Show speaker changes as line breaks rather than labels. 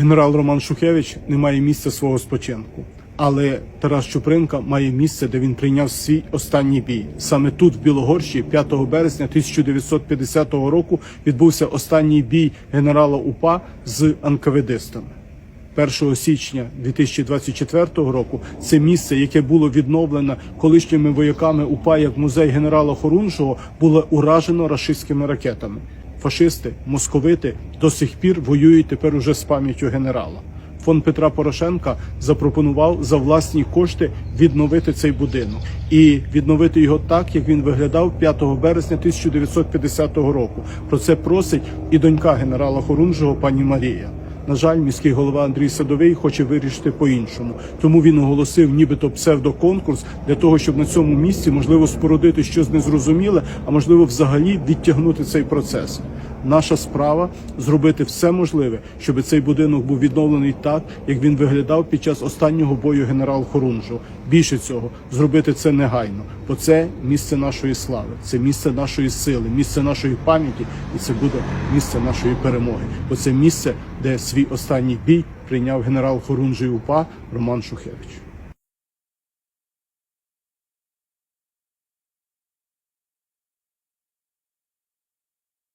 Генерал Роман Шухевич не має місця свого спочинку. Але Тарас Чупринка має місце, де він прийняв свій останній бій. Саме тут, в Білогорщі, 5 березня 1950 року, відбувся останній бій генерала УПА з анкаведистами. 1 січня 2024 року це місце, яке було відновлено колишніми вояками УПА як музей генерала Хорунжого, було уражено рашистськими ракетами. Фашисти, московити до сих пір воюють тепер уже з пам'яттю генерала. Фонд Петра Порошенка запропонував за власні кошти відновити цей будинок і відновити його так, як він виглядав 5 березня 1950 року. Про це просить і донька генерала Хорунжого, пані Марія. На жаль, міський голова Андрій Садовий хоче вирішити по-іншому. Тому він оголосив нібито псевдоконкурс для того, щоб на цьому місці можливо спорудити щось незрозуміле, а можливо, взагалі відтягнути цей процес. Наша справа зробити все можливе, щоб цей будинок був відновлений так, як він виглядав під час останнього бою генерал Хорунжого. Більше цього, зробити це негайно, бо це місце нашої слави, це місце нашої сили, місце нашої пам'яті, і це буде місце нашої перемоги. Бо це місце, де свій останній бій прийняв генерал Хорунжий УПА Роман Шухевич.